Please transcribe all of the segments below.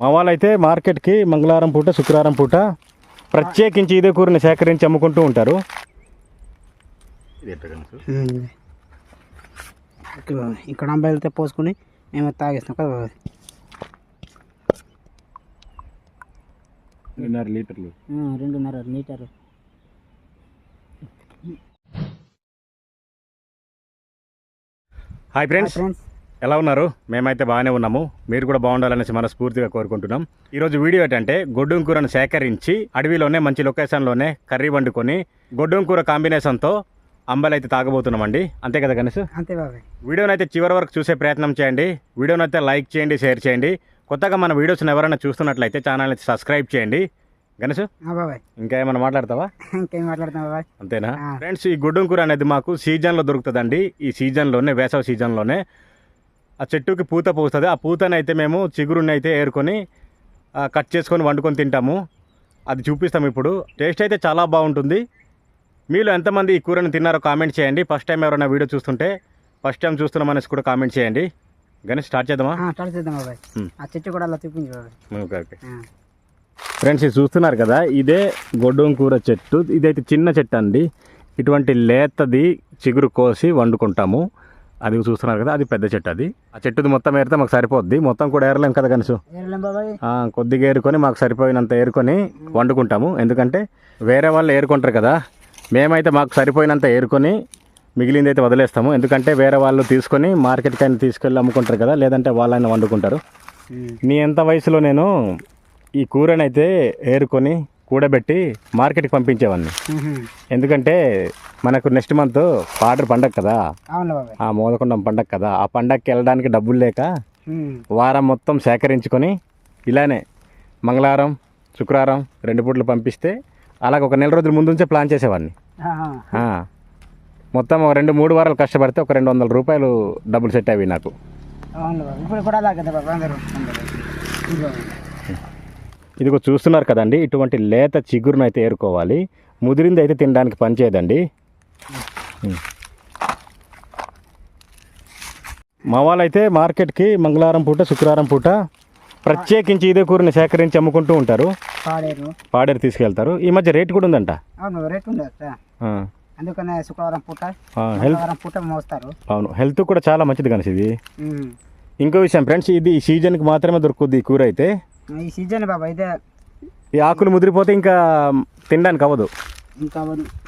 మా వాళ్ళైతే మార్కెట్కి మంగళవారం పూట శుక్రవారం పూట ప్రత్యేకించి ఇదే కూరని సేకరించి అమ్ముకుంటూ ఉంటారు. ఇక్కడ అంబాయి వెళ్తే పోసుకొని మేము తాగేస్తాం కదా రెండున్నర లీటర్లు. రెండున్నర మీటర్ హాయ్ ఫ్రెండ్స్ ఫ్రెండ్స్ ఎలా ఉన్నారు? మేమైతే బాగానే ఉన్నాము. మీరు కూడా బాగుండాలనేసి మనస్ఫూర్తిగా కోరుకుంటున్నాం. ఈరోజు వీడియో ఏంటంటే గొడ్డుం కూరను సేకరించి అడవిలోనే మంచి లొకేషన్లోనే కర్రీ వండుకొని గొడ్డుం కూర కాంబినేషన్తో అంబలి అయితే తాగబోతున్నామండి. అంతే కదా గణేష్? అంతే బాబాయ్. వీడియోని అయితే చివరి వరకు చూసే ప్రయత్నం చేయండి. వీడియోని అయితే లైక్ చేయండి షేర్ చేయండి. కొత్తగా మన వీడియోస్ని ఎవరైనా చూస్తున్నట్లయితే ఛానల్ని సబ్స్క్రైబ్ చేయండి. గణేష్? ఇంకా ఏమైనా మాట్లాడతావా? ఇంకేం మాట్లాడుతాం బాబాయ్? అంతేనా. ఫ్రెండ్స్ ఈ గుడ్డం కూర అనేది మాకు సీజన్లో దొరుకుతుందండి. ఈ సీజన్లోనే వేసవి సీజన్లోనే ఆ చెట్టుకి పూత పూస్తుంది. ఆ పూతని అయితే మేము చిగురుని అయితే ఏరుకొని కట్ చేసుకొని వండుకొని తింటాము. అది చూపిస్తాం ఇప్పుడు. టేస్ట్ అయితే చాలా బాగుంటుంది. మీలో ఎంతమంది ఈ కూరని తిన్నారో కామెంట్ చేయండి. ఫస్ట్ టైం ఎవరైనా వీడియో చూస్తుంటే ఫస్ట్ టైం చూస్తున్నాం అనేసి కూడా కామెంట్ చేయండి. గణేష్ స్టార్ట్ చేద్దామా? ఆ, స్టార్ట్ చేద్దాం బాబాయ్. ఉమ్. ఆ చెట్టు కూడా అలా చూపించు బాబాయ్. Okay okay. ఆ. ఫ్రెండ్స్ ఇది చూస్తున్నారు కదా? ఇదే గొడ్డం కూర చెట్టు. ఇదైతే చిన్న చెట్టు అండి. ఇటువంటి లేతది చిగురు కోసి వండుకుంటాము. అది చూస్తున్నారు కదా అది పెద్ద చెట్టు అది. ఆ చెట్టుది మొత్తం ఏరితే మాకు సరిపోద్ది. మొత్తం కూడా ఏరలేం కదా కనీసం కొద్దిగా ఏరుకొని మాకు సరిపోయినంత ఏరుకొని వండుకుంటాము. ఎందుకంటే వేరే వాళ్ళు ఏరుకుంటారు కదా. మేమైతే మాకు సరిపోయినంత ఏరుకొని మిగిలింది అయితే వదిలేస్తాము. ఎందుకంటే వేరే వాళ్ళు తీసుకొని మార్కెట్కి అయినా తీసుకెళ్ళి అమ్ముకుంటారు కదా లేదంటే వాళ్ళైనా వండుకుంటారు. నీ ఎంత వయసులో నేను ఈ కూరనైతే ఏరుకొని కూడబెట్టి మార్కెట్కి పంపించేవాడిని. ఎందుకంటే మనకు నెక్స్ట్ మంత్ పాడర్ పండగ కదా. ఆ మోదకొండం పండగ కదా. ఆ పండగకి వెళ్ళడానికి డబ్బులు లేక. వారం మొత్తం సేకరించుకొని ఇలానే మంగళవారం శుక్రవారం రెండు పూటలు పంపిస్తే అలాగ ఒక నెల రోజుల ముందు నుంచే ప్లాన్ చేసేవాడిని. మొత్తం ఒక రెండు మూడు వారాలు కష్టపడితే ఒక రెండు వందల రూపాయలు డబ్బులు సెట్ అవి నాకు. ఇప్పుడు కూడా అలా కదా బాబాయ్ అందరూ అందరూ ఇది బాబాయ్ ఇదిగో చూస్తున్నారు కదండి ఇటువంటి లేత చిగురును అయితే ఏరుకోవాలి. ముదిరింది అయితే తినడానికి పనిచేయదండి. మా వాళ్ళైతే మార్కెట్కి మంగళవారం పూట శుక్రవారం పూట ప్రత్యేకించి ఇదే కూరని సేకరించి అమ్ముకుంటూ ఉంటారు. పాడేరు. తీసుకెళ్తారు. ఈ మధ్య రేట్ కూడా ఉందంట? అవును రేట్. అందుకనే శుక్రవారం పూట హెల్త్ మంగళవారం పూట మోస్తారు. అవును హెల్త్ కూడా చాలా మంచిది కనిసి ఇది. ఇంకో విషయం ఫ్రెండ్స్ ఇది సీజన్కి మాత్రమే దొరుకుద్ది ఈ కూర అయితే. ఈ సీజన్ బాబా ఇదే ఈ ఆకులు ముదిరిపోతే ఇంకా తినడానికి అవ్వదు ఇంకా.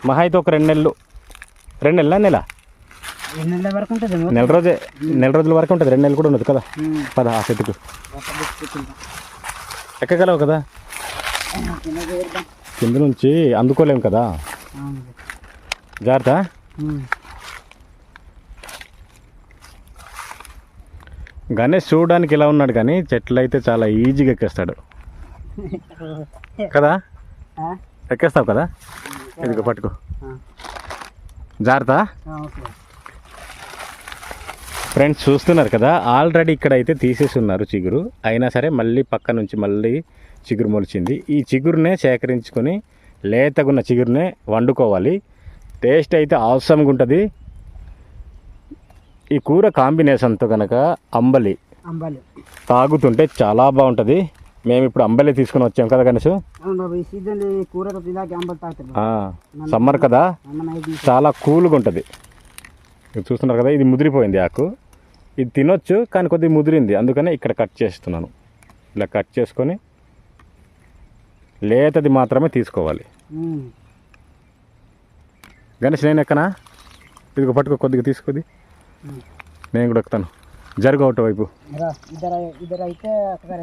మహా అయితే ఒక రెండు నెలలు రెండు నెలల నెల ఎన్ని నెలల వరకు ఉంటుంది ఏమో. నెల రోజే నెల రోజుల వరకు ఉంటుంది రెండు నెలలు కూడా ఉండదు కదా. పద ఆ చెట్టుకు. ఎక్కగలవు కదా. కింద నుంచి అందుకోలేము కదా. జాగ్రత్త గణేష్ చూడడానికి ఇలా ఉన్నాడు కానీ చెట్లు అయితే చాలా ఈజీగా ఎక్కేస్తాడు. కదా? ఎక్కేస్తావు కదా? ఇదిగో పట్టుకో. జాగ్రత్త. ఫ్రెండ్స్ చూస్తున్నారు కదా ఆల్రెడీ ఇక్కడ అయితే తీసేసి ఉన్నారు చిగురు. అయినా సరే మళ్ళీ పక్క నుంచి మళ్ళీ చిగురు మొలిచింది. ఈ చిగురునే సేకరించుకొని లేతగున్న చిగురునే వండుకోవాలి. టేస్ట్ అయితే అవసరంగా ఉంటుంది. ఈ కూర కాంబినేషన్తో కనుక అంబలి అంబాలి. తాగుతుంటే చాలా బాగుంటుంది. మేము ఇప్పుడు అంబలి తీసుకొని వచ్చాం కదా బాబు. సమ్మర్ కదా? చాలా కూల్గా ఉంటుంది. ఇది చూస్తున్నారు కదా ఇది ముదిరిపోయింది ఆకు. ఇది తినొచ్చు కానీ కొద్దిగా ముదిరింది. అందుకనే ఇక్కడ కట్ చేస్తున్నాను. ఇలా కట్ చేసుకొని లేతది మాత్రమే తీసుకోవాలి. గణేష్ నేను ఎక్కనా? ఇదిగో పట్టుకో కొద్దిగా తీసుకుంది నేను కూడా ఎక్కుతాను. జరుగు ఒకటి వైపు.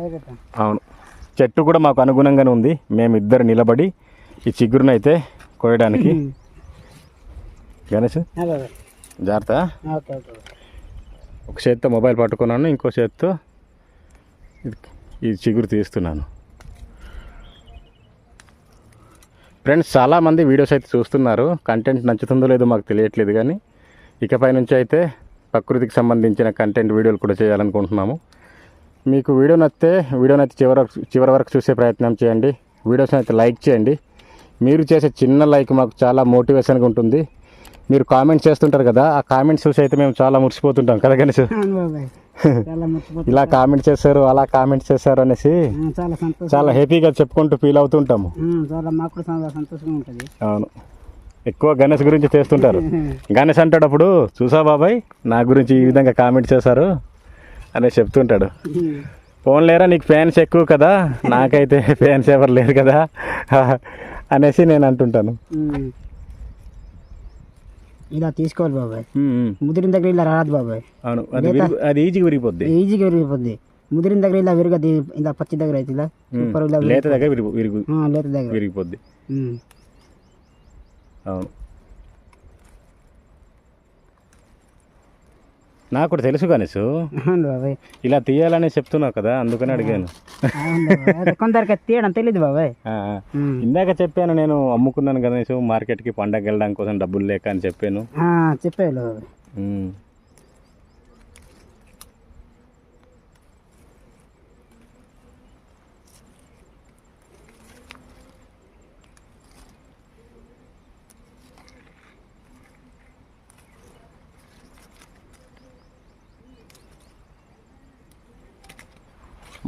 అయితే అవును. చెట్టు కూడా మాకు అనుగుణంగానే ఉంది. మేము ఇద్దరు నిలబడి ఈ చిగురునైతే కోయడానికి గణేష్. జాగ్రత్త. ఒక చేత్తో మొబైల్ పట్టుకున్నాను ఇంకో చేత్తో ఈ చిగురు తీస్తున్నాను. ఫ్రెండ్స్ చాలామంది వీడియోస్ అయితే చూస్తున్నారు. కంటెంట్ నచ్చుతుందో లేదో మాకు తెలియట్లేదు కానీ ఇకపై నుంచి అయితే ప్రకృతికి సంబంధించిన కంటెంట్ వీడియోలు కూడా చేయాలనుకుంటున్నాము. మీకు వీడియో నచ్చితే వీడియోని అయితే చివరి వరకు- చివరి వరకు చూసే ప్రయత్నం చేయండి. వీడియోస్ని అయితే లైక్ చేయండి. మీరు చేసే చిన్న లైక్ మాకు చాలా మోటివేషన్గా ఉంటుంది. మీరు కామెంట్స్ చేస్తుంటారు కదా ఆ కామెంట్స్ చూసి అయితే మేము చాలా మురిసిపోతుంటాం కదా గణేష్? ఇలా కామెంట్ చేశారు అలా కామెంట్ చేశారు అనేసి చాలా హ్యాపీగా చెప్పుకుంటూ ఫీల్ అవుతుంటాము. అవును. ఎక్కువ గణేష్ గురించి చేస్తుంటారు. గణేష్ అంటాడప్పుడు చూసా బాబాయ్ నా గురించి ఈ విధంగా కామెంట్ చేశారు అనేసి చెప్తుంటాడు. ఫోన్ లేరా? నీకు ఫ్యాన్స్ ఎక్కువ కదా. నాకైతే ఫ్యాన్స్ ఎవరు లేరు కదా. అనేసి నేను అంటుంటాను. ఇలా తీసుకోవాలి బాబాయ్. ముదిరిన దగ్గర ఇలా రాదు బాబాయ్. అవును. అది ఈజీగా విరిగిపోద్ది. ఈజీగా విరిగిపోద్ది. ముదిరిన దగ్గర ఇలా విరగది. ఇలా పచ్చి దగ్గర అయితే ఇలా సూపర్ ఇలా లేత దగ్గర విరిగి లేత దగ్గర. విరిగిపోద్ది. అవును. నాకు కూడా తెలుసు గణేష్. బాబాయ్. ఇలా తీయాలని చెప్తున్నావు కదా అందుకని అడిగాను. కొందరికి తీయడం తెలియదు బాబాయ్. ఇందాక చెప్పాను నేను అమ్ముకున్నాను గణేష్ మార్కెట్కి పండగ వెళ్ళడానికి కోసం డబ్బులు లేక అని చెప్పాను. బాబాయ్.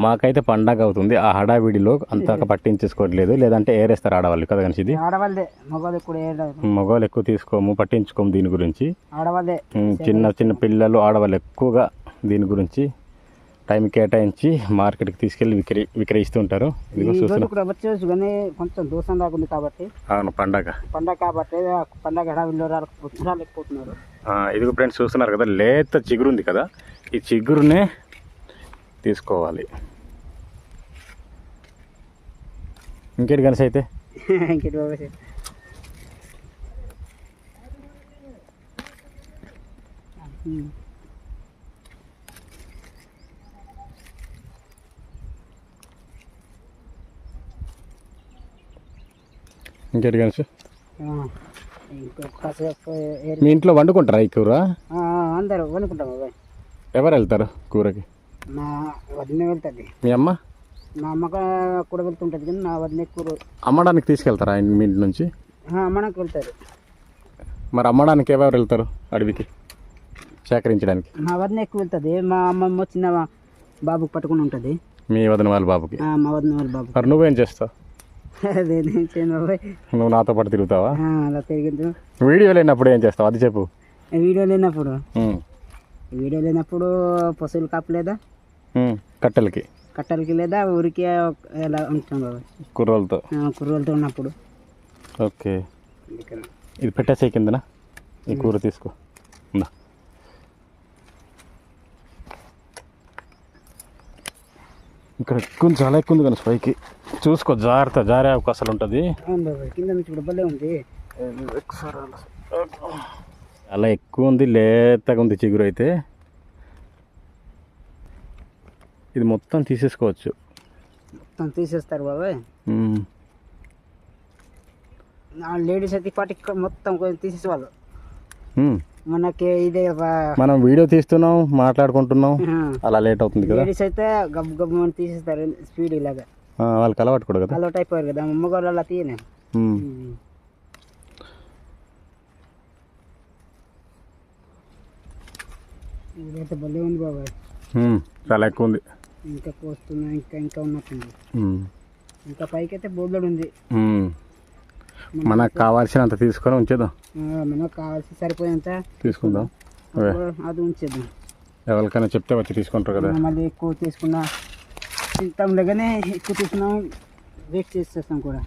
మాకైతే పండగ అవుతుంది. ఆ హడావిడిలో అంతగా పట్టించేసుకోవట్లేదు లేదంటే ఏరేస్తారు ఆడవాళ్ళు. కదా కనిసి ఇది? ఆడవాళ్ళదే మగవాళ్ళు ఎక్కువ తీసుకోము పట్టించుకోము దీని గురించి. ఆడవాళ్ళే. చిన్న చిన్న పిల్లలు ఆడవాళ్ళు ఎక్కువగా దీని గురించి టైం కేటాయించి మార్కెట్కి తీసుకెళ్ళి విక్రయి విక్రయిస్తుంటారు. కొంచెం దూసం రాకుంది కాబట్టి. అవును పండగ. పండగ కాబట్టి పండగ ఇదిగో ఫ్రెండ్స్ చూస్తున్నారు కదా లేత చిగురు ఉంది కదా. ఈ చిగురునే తీసుకోవాలి. ఇంకేంటి కనీసం అయితే? ఇంకేంటి ఉమ్. ఇంకేంటి ఏరి- మీ ఇంట్లో వండుకుంటారా ఈ కూర? అందరూ వండుకుంటాం ఎవరు వెళ్తారు కూరకి? మా వదిన వెళ్తుంది. మీ అమ్మ? మా అమ్మక కూడా వెళ్తుంటుంది కానీ నా వదిన ఎక్కువ అమ్మడానికి తీసుకెళ్తారా ఆయన మీ ఇంటి నుంచి? మనకు వెళ్తారు. మరి అమ్మడానికి ఎవరు వెళ్తారు అడవికి? సేకరించడానికి? మా వదిన ఎక్కువ వెళ్తుంది. మా అమ్మమ్మ చిన్న బాబుకి పట్టుకుని ఉంటుంది. మీ వదిన వాళ్ళ బాబుకి? మా వదిన వాళ్ళ బాబు మరి నువ్వేం చేస్తావు? నువ్వు నాతో పాటు తిరుగుతావా? అలా వీడియో లేనప్పుడు ఏం చేస్తావు? అది చెప్పు. వీడియో లేనప్పుడు? వీడియో లేనప్పుడు పశువులు కాపలేదా? కట్టెలకి. కట్టలకి లేదా ఊరికి ఎలా ఉంటాం బాబాయ్ కుర్రోళ్ళతో? ఆ, కుర్రోళ్ళతో ఉన్నప్పుడు. ఓకే. ఇది పెట్టేసే కిందన? ఈ కూర తీసుకో. ఉందా? ఇక్కడ ఎక్కువ చాలా ఎక్కువ ఉంది కానీ పైకి. చూసుకో జాగ్రత్త జారే అవకాశాలు ఉంటుంది. కింద నుంచి ఉంది. అలా ఎక్కువ ఉంది లేతగా ఉంది చిగురు అయితే. ఇది మొత్తం తీసేసుకోవచ్చు. మొత్తం తీసేస్తారు బాబాయ్. లేడీస్ అయితే పాటి మొత్తం కొంచెం తీసేసేవాళ్ళు. ఉమ్. మనకి ఇదే మనం వీడియో తీస్తున్నాం మాట్లాడుకుంటున్నాం అలా లేట్ అవుతుంది కదా? లేడీస్ అయితే గబ్ గబ్ అని తీసేస్తారు స్పీడ్ ఇలాగా. ఆ, వాళ్ళకి అలవాటు కూడా కదా? అలవాటు అయిపోయారు కదా మగవాళ్ళు అలా తీయనే. ఇదైతే భలే ఉంది బాబాయ్. చాలా ఎక్కువ ఉంది. ఇంకా కోస్తున్నా ఇంకా ఇంకా ఉన్నట్టుంది. ఇంకా పైకి అయితే బోర్డు ఉంది. మనకు కావాల్సినంత తీసుకొని ఉంచేద్దాం. మనకు కావాల్సి సరిపోయేంత తీసుకుందాం. అది ఉంచేద్దాం. ఎవరికైనా చెప్తే వచ్చి తీసుకుంటారు కదా. మళ్ళీ ఎక్కువ తీసుకున్నా తింటాంలే కానీ ఎక్కువ తీసుకున్నాం వేస్ట్ చేసేస్తాం కూడా.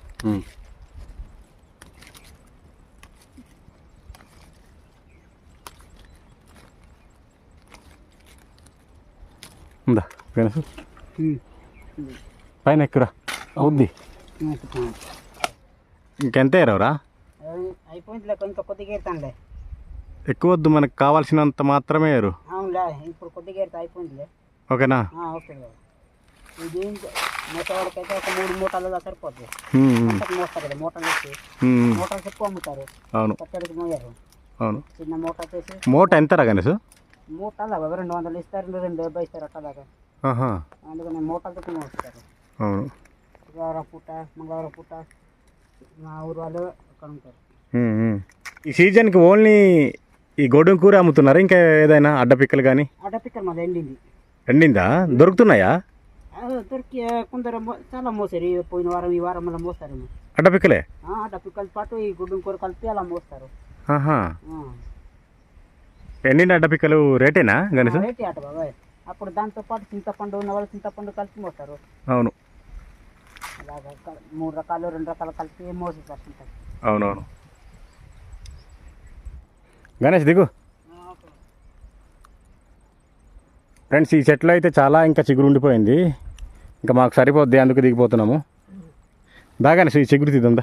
ఉందా? ఉమ్. పైన ఎక్కురా. అవుద్ది. ఇంకెంత ఎరవరా అయిపోయిందిలే కొంచెం కొద్దిగా ఎడతానులే ఎక్కువ వద్దు మనకు కావాల్సినంత మాత్రమే ఎరు అవునులే ఇప్పుడు కొద్దిగా ఎడతా అయిపోయిందిలే ఓకేనా? ఓకే ఇది మోసవాడికైతే ఒక మూడు మూటలు అంతకు మోస్తారు కదా మూటలు వేసి మూటలు అమ్ముతారు. అవును. మోయారు. అవును. చిన్న మూట వచ్చేసి మూట ఎంతరా గణేష్? మూట అలాగా రెండు వందలు ఇస్తారు రెండు డెబ్బై ఇస్తారు అట్టలాగా అందుకని మూటలతో మోస్తారు అవును. శుక్రవారం పూట మంగళవారం పూట మా ఊరు వాళ్ళు అక్కడ ఉంటారు. ఈ సీజన్కి ఓన్లీ ఈ గొడ్డు కూర అమ్ముతున్నారా? ఇంకా ఏదైనా అడ్డపిక్కలు కానీ అడపిక్కలు మాది ఎండింది. ఎండిందా? దొరుకుతున్నాయా? దొరికి కొందరు చాలా మోసారు. పోయిన వారం ఈ వారం అలా మోస్తారు. అడ్డపిక్కలే అడపిక్కలతో పాటు ఈ గుడ్డు కూర కలిపి అలా మోస్తారు. ఎండిన అడ్డపిక్కలు రేటేనా గణేష్? రేట్ ఆట బాబాయ్. అప్పుడు దాంతో పాటు చింతపండు ఉన్న వాళ్ళు చింతపండు కలిపి మోస్తారు అవును. అలాగా క- మూడు రకాలు రెండు రకాలు కలిపి మోసి వస్తుంటారు అవునవును. గణేష్ దిగు. ఫ్రెండ్స్ ఈ చెట్లు అయితే చాలా ఇంకా చిగురు ఉండిపోయింది. ఇంకా మాకు సరిపోద్ది అందుకు దిగిపోతున్నాము. బాగానే ఈ చిగురు తీద్దా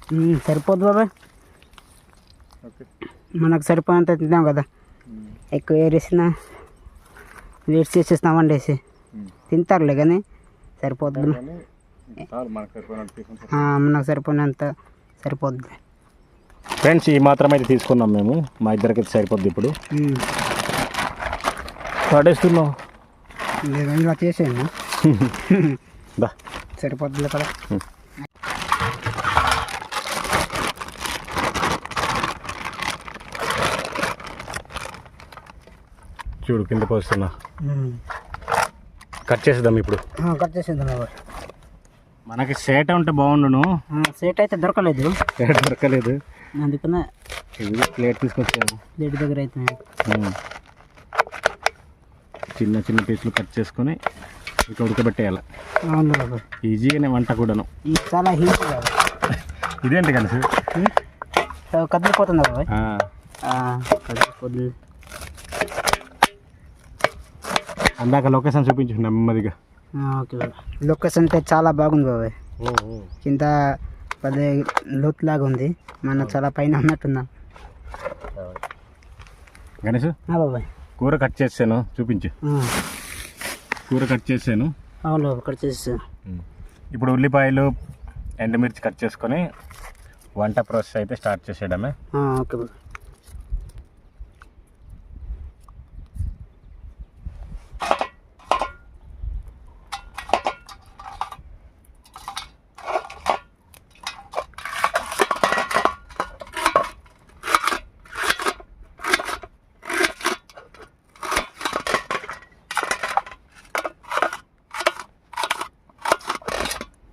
సరిపోద్ది బాబాయ్? ఓకే. మనకు సరిపోయినంత తిందాం కదా. ఎక్కువ ఏరేసిన వేస్ట్ చేసేస్తాం వండేసి తింటారులే కానీ సరిపోద్ది. మనకు సరిపోయినంత సరిపోద్ది. ఫ్రెండ్స్ ఈ మాత్రం అయితే తీసుకున్నాం మేము. మా ఇద్దరికి సరిపోద్ది ఇప్పుడు. పడేస్తున్నావు లేదు ఇలా చేసేయండి. సరిపోద్దిలే కదా. చూడు కిందకు వస్తున్నా కట్ చేసేద్దాం ఇప్పుడు. కట్ చేసేద్దాం మనకి సేట ఉంటే బాగుండును. సేట్ అయితే దొరకలేదు. సేట దొరకలేదు. అందుకనే ప్లేట్ తీసుకొచ్చాము లేట్ దగ్గర అయితే. చిన్న చిన్న పీసులు కట్ చేసుకొని ఇట్లా ఉడకబెట్టేయాలి. ఈజీగానే వంట కూడాను. చాలా హీట్ బాబాయ్. ఇదేంటి కలిసి కదిలిపోతుందా కదిలిపోతుంది. అందాక లొకేషన్ చూపించు నెమ్మదిగా. ఓకే బాబాయ్ లొకేషన్ అయితే చాలా బాగుంది బాబాయ్ కింద పదే లోతు లాగా ఉంది. మన చాలా పైన ఉన్నట్టున్నా. గణేష్? బాబాయ్ కూర కట్ చేసాను చూపించు. కూర కట్ చేసాను. అవును బాబాయ్ ఇక్కడ చేసి ఇప్పుడు ఉల్లిపాయలు ఎండుమిర్చి కట్ చేసుకొని వంట ప్రాసెస్ అయితే స్టార్ట్ చేసేయడమే. ఓకే బాబాయ్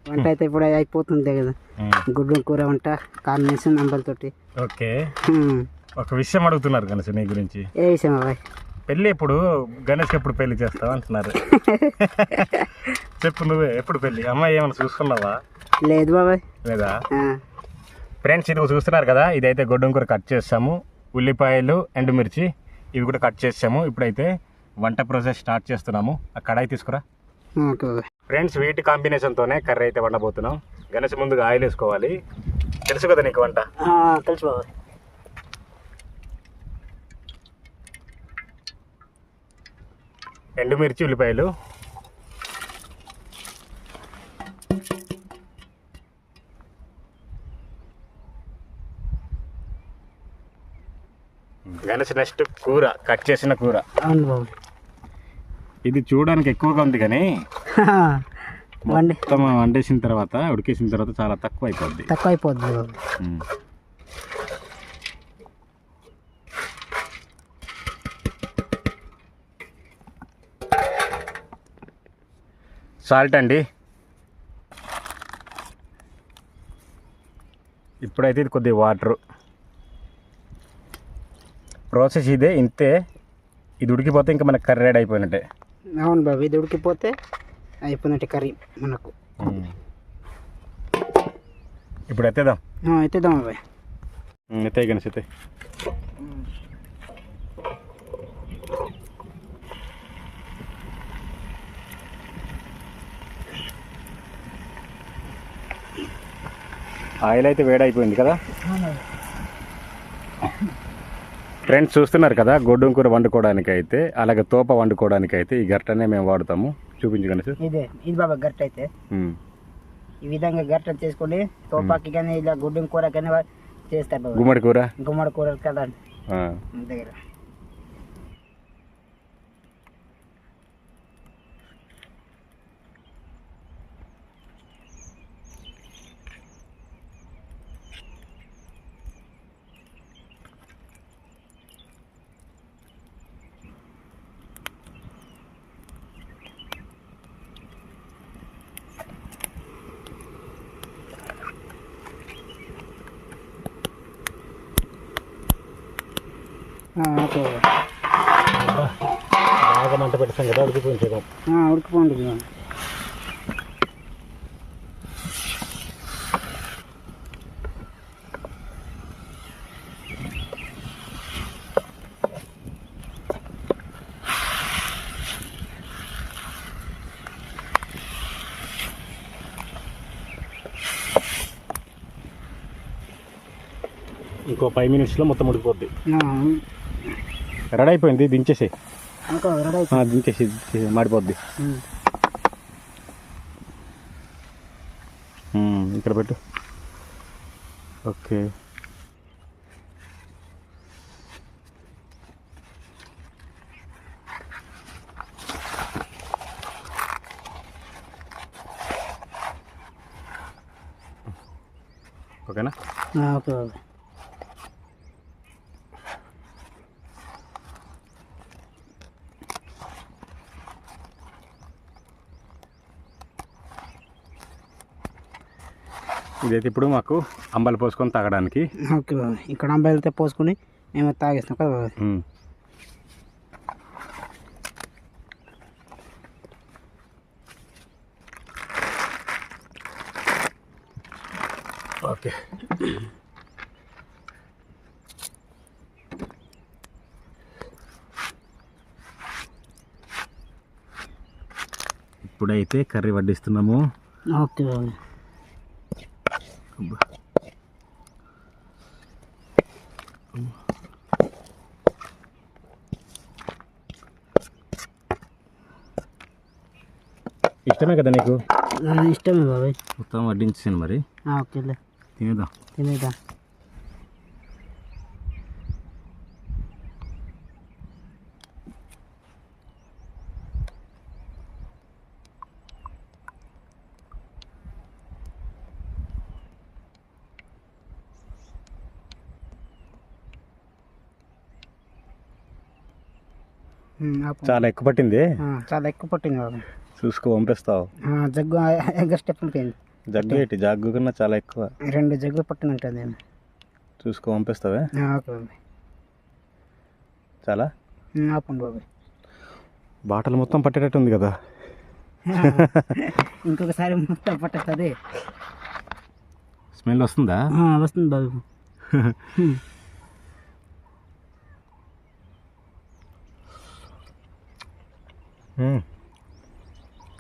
వంట అయితే ఇప్పుడు అయిపోతుంది కదా. గుడ్డు కూర వంట కాంబినేషన్ అంబలతోటి ఓకే. ఒక విషయం అడుగుతున్నారు గణేష్ నీ గురించి. ఏ విషయం బాబాయ్ పెళ్ళి ఎప్పుడు గణేష్ ఎప్పుడు పెళ్ళి చేస్తావు అంటున్నారు. చెప్పు నువ్వే ఎప్పుడు పెళ్ళి అమ్మాయి ఏమైనా చూసుకున్నావా? లేదు బాబాయ్. లేదా? ఫ్రెండ్స్ ఇది చూస్తున్నారు కదా ఇదైతే గొడ్డం కూర కట్ చేస్తాము. ఉల్లిపాయలు ఎండుమిర్చి ఇవి కూడా కట్ చేసాము ఇప్పుడైతే వంట ప్రాసెస్ స్టార్ట్ చేస్తున్నాము. ఆ కడాయి తీసుకురా. ఫ్రెండ్స్ వీటి కాంబినేషన్తోనే కర్రీ అయితే వండబోతున్నాం. గణేష్ ముందుగా ఆయిల్ వేసుకోవాలి. తెలుసు కదా నీకు వంట? తెలుసు బాబాయ్. ఎండుమిర్చి ఉల్లిపాయలు. గణేష్ నెక్స్ట్ కూర కట్ చేసిన కూర. అవును ఇది చూడడానికి ఎక్కువగా ఉంది కానీ వండి. మొత్తం వండేసిన తర్వాత ఉడికేసిన తర్వాత చాలా తక్కువ అయిపోద్ది తక్కువ అయిపోద్ది సాల్ట్ అండి. ఇప్పుడైతే ఇది కొద్దిగా వాటరు. ప్రాసెస్ ఇదే ఇంతే. ఇది ఉడికిపోతే ఇంకా మనకు కర్రీ రెడీ అయిపోయినట్టే. అవును బాబాయ్ ఇది ఉడికిపోతే అయిపోయినట్టు కర్రీ మనకు. ఇప్పుడు ఎత్తేద్దాం. ఎత్తేద్దాం బాబాయ్. ఎత్తాయి కనీస ఎత్తాయి. ఆయిల్ అయితే వేడైపోయింది కదా? ఫ్రెండ్స్ చూస్తున్నారు కదా గొడ్డు కూర వండుకోవడానికి అయితే అలాగే తోప వండుకోవడానికి అయితే ఈ గట్టనే మేము వాడతాము. చూపించు గణేష్. ఇదే ఇది బాబా గట్ట అయితే. ఈ విధంగా గట్ట చేసుకొని తోపాకి కానీ ఇలా గుడ్డు కూర కానీ చేస్తారు గుమ్మడి కూర? గుమ్మడి కూర కదా. దగ్గర ఆ, ఓకే బాబా. పెడతాం కదా ఉడికిపోయింది ఆ, ఉడికిపోండి. ఇంకో ఫైవ్ మినిట్స్లో మొత్తం ఉడికిపోద్ది రెడీ అయిపోయింది దించేసి. దించేసి దించేసి మాడిపోద్ది ఇక్కడ పెట్టు ఓకే ఓకేనా ఓకే ఇదైతే ఇప్పుడు మాకు అంబలి పోసుకొని తాగడానికి. ఓకే బాబా. ఇక్కడ అంబాయిలతో పోసుకొని మేము తాగేస్తాం కదా బాబా. ఓకే. ఇప్పుడైతే కర్రీ వడ్డిస్తున్నాము. ఓకే బాబా. ఇష్టమే కదా నీకు? ఇష్టమే బాబాయ్. మొత్తం వడ్డించేసాను మరి. ఓకేలే. తినేద్దాం. తినేదా చాలా ఎక్కువ పట్టింది? ఆ, చాలా ఎక్కువ పట్టింది బాబా చూసుకో పంపిస్తావు. ఆ, జగ్గు ఎగ్గ స్టెప్ జగ్గు ఏంటి? జగ్గు కన్నా చాలా ఎక్కువ. రెండు జగ్గులు పట్టిన ఉంటుంది నేను చూసుకో పంపిస్తావే? ఓకే చాలా? ఆపండి బాబాయ్. బాటలు మొత్తం పట్టేటట్టు ఉంది కదా. ఇంకొకసారి మొత్తం పట్టుతుంది స్మెల్ వస్తుందా? వస్తుంది బాబు.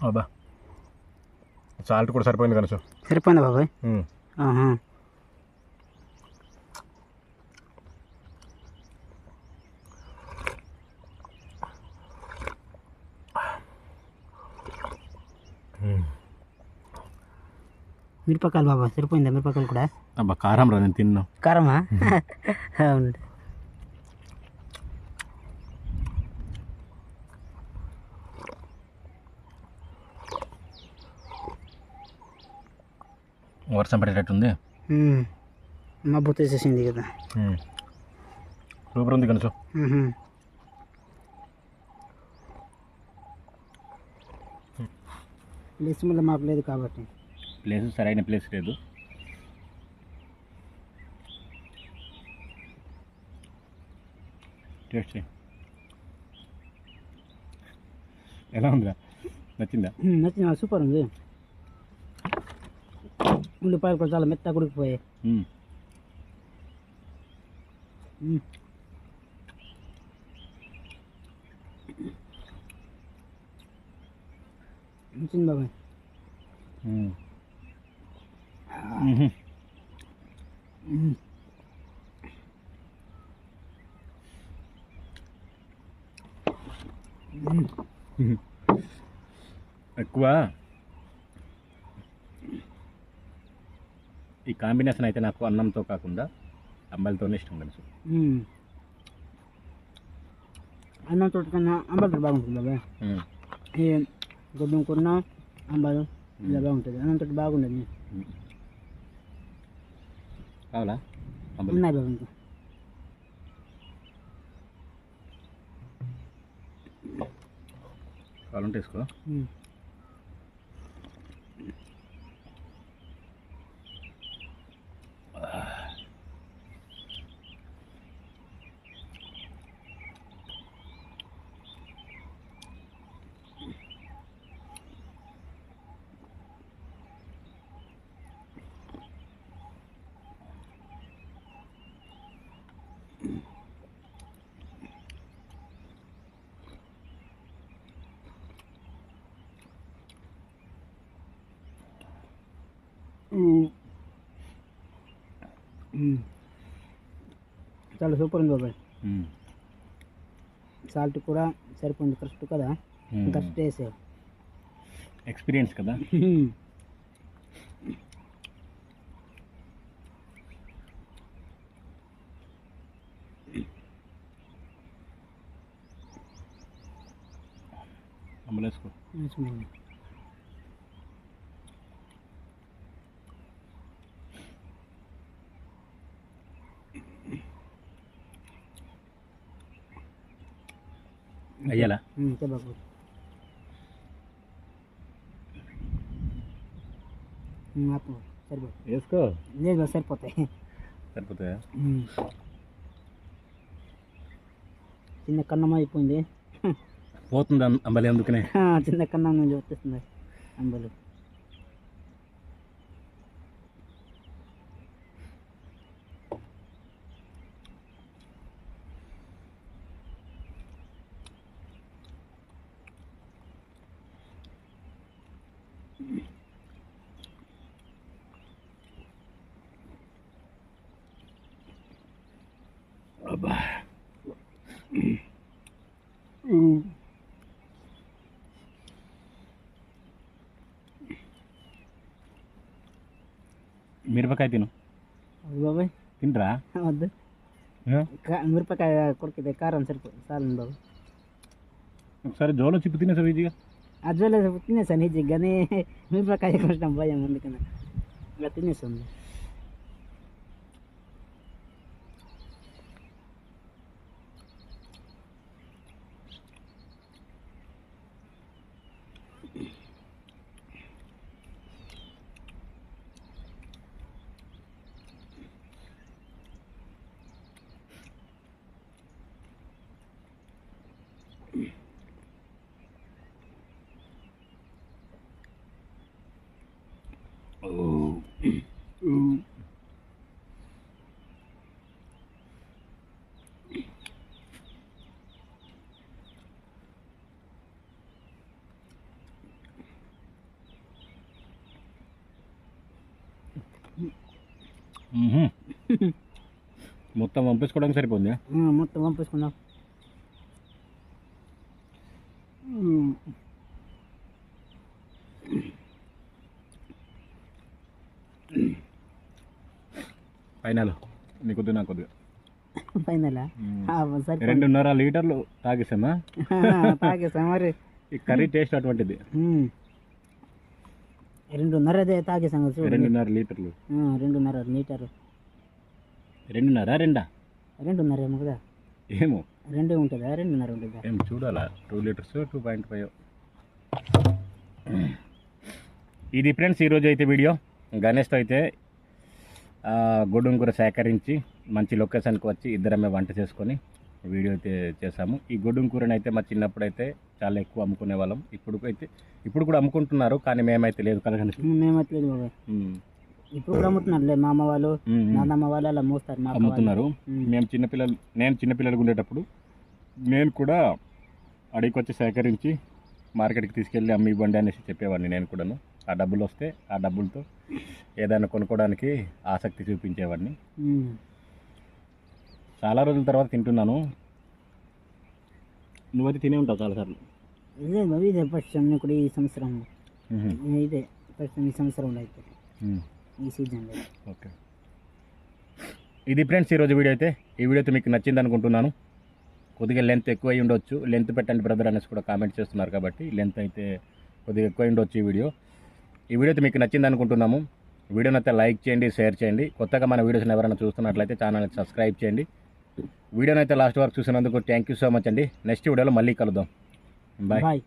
అబ్బా. సాల్ట్ కూడా సరిపోయింది కనసు. సరిపోయిందా బాబాయ్. మిరపకాయలు బాబా సరిపోయిందా మిరపకాయలు కూడా? అబ్బా కారం రా నేను తిన్నా. కారమా? అవును. వర్షం పడేటట్టుంది. మబ్బు తీసేసింది కదా. సూపర్ ఉంది కనసు. ప్లేస్ మళ్ళీ మాకు లేదు కాబట్టి. ప్లేస్ సరైన ప్లేస్ లేదు. టేస్ట్ ఎలా ఉందిరా? నచ్చిందా? నచ్చింది. సూపర్ ఉంది. ఉల్లిపాయలు కూడా చాలా మెత్తగా ఉడికిపోయాయి మ్మ్. ఉమ్. నచ్చింది బాబాయ్ మ్మ్. మ్మ్. ఎక్కువ ఈ కాంబినేషన్ అయితే నాకు అన్నంతో కాకుండా అంబలితోనే ఇష్టం తెలుసు అన్నం తోట కన్నా అంబలి బాగుంటుంది బాబాయ్ ఈ గుడ్డం కూర అంబలు ఇలా బాగుంటుంది. అన్నం తోట బాగుండదు కావాలా? ఉన్నాయి బాబు ఇంకా. కావాలంటే వేసుకో. చాలా సూపర్ ఉంది బాబాయ్. సాల్ట్ కూడా సరిపోయింది కరెక్ట్ కదా. కరెక్ట్ వేసావు ఎక్స్పీరియన్స్ కదా? అంబలి అయ్యాలా? వేసుకో. లేదు సరిపోతాయి. చిన్న కన్నం అయిపోయింది. పోతుంది అంబలి అందుకనే? చిన్న కన్నం నుంచి వచ్చేస్తుంది అంబలు. మిరపకాయ తిను. బాబాయ్. తినరా? వద్దు. మిరపకాయ కొరికితే కారం సరిపో చాలు బాబు. ఒకసారి జోలో చిప్పు తినేసావు ఈజీగా. అజ్వలే తినేసాను ఈజీ కానీ మిరపకాయ కొంచెం భయం అందుకని. ఇలా తినేసాను మొత్తం పంపించుకోవడానికి సరిపోయింది మొత్తం పంపించుకుందాం ఉమ్. ఫైనల్. నీ కొద్దిగా నాకు కొద్దిగా ఫైనల్? రెండున్నర లీటర్లు తాగేసామా? తాగేసా మరి. ఈ కర్రీ టేస్ట్ అటువంటిది. రెండున్నర అదే తాగేసాం చూడు రెండున్నర లీటర్లు. రెండున్నర లీటర్ రెండున్నర రెండా? రెండున్నర ఏమో కదా. ఏమో? రెండే ఉంటుందా? రెండున్నర ఉంటుందా? ఏం చూడాలా? Two litres two point five. ఇది ఫ్రెండ్స్ ఈరోజు అయితే వీడియో. గణేష్తో అయితే ఆ, గొడ్డుంకూర సేకరించి మంచి లొకేషన్కి వచ్చి ఇద్దరమే వంట చేసుకొని వీడియో అయితే చేసాము ఈ గొడ్డుంకూరని అయితే మా చిన్నప్పుడు అయితే చాలా ఎక్కువ అమ్ముకునే వాళ్ళం. ఇప్పుడు అయితే ఇప్పుడు కూడా అమ్ముకుంటున్నారు కానీ మేమైతే లేదు ఉమ్, మేమట్లేదు బాబాయ్. ఇప్పుడు కూడా అమ్ముతున్నారులే మా అమ్మ వాళ్ళు నాన్నమ్మ వాళ్ళు అలా మోస్తారు మా. అమ్ముతున్నారు. మేము. చిన్నపిల్లలు నేను చిన్నపిల్లలుగా ఉండేటప్పుడు నేను కూడా అడిగి వచ్చి సేకరించి మార్కెట్కి తీసుకెళ్ళి అమ్మి ఇవ్వండి అనేసి చెప్పేవాడిని నేను కూడాను. ఆ డబ్బులు వస్తే ఆ డబ్బులతో ఏదైనా కొనుక్కోవడానికి ఆసక్తి చూపించేవాడిని. చాలా రోజుల తర్వాత తింటున్నాను. నువ్వైతే తినే ఉంటావు చాలాసార్లు ఇదే బాబు ఇదే ఫస్ట్ టైం కూడా ఈ సంవత్సరం. ఇదే ఫస్ట్ టైం ఈ సంవత్సరంలో అయితే. ఈ సీజన్లో ఓకే. ఇది ఫ్రెండ్స్ ఈరోజు వీడియో అయితే. ఈ వీడియో అయితే మీకు నచ్చింది అనుకుంటున్నాను. కొద్దిగా లెంత్ ఎక్కువ అయి ఉండొచ్చు. లెంత్ పెట్టండి బ్రదర్ అనేసి కూడా కామెంట్ చేస్తున్నారు కాబట్టి లెంత్ అయితే కొద్దిగా ఎక్కువ ఉండొచ్చు ఈ వీడియో. ఈ వీడియో అయితే మీకు నచ్చింది అనుకుంటున్నాము. వీడియోని అయితే లైక్ చేయండి షేర్ చేయండి. కొత్తగా మన వీడియోస్ని ఎవరైనా చూస్తున్నట్లయితే ఛానల్ని సబ్స్క్రైబ్ చేయండి. వీడియోనైతే లాస్ట్ వరకు చూసినందుకు థ్యాంక్ యూ సో మచ్ అండి. నెక్స్ట్ వీడియోలో మళ్ళీ కలుద్దాం. Bye bye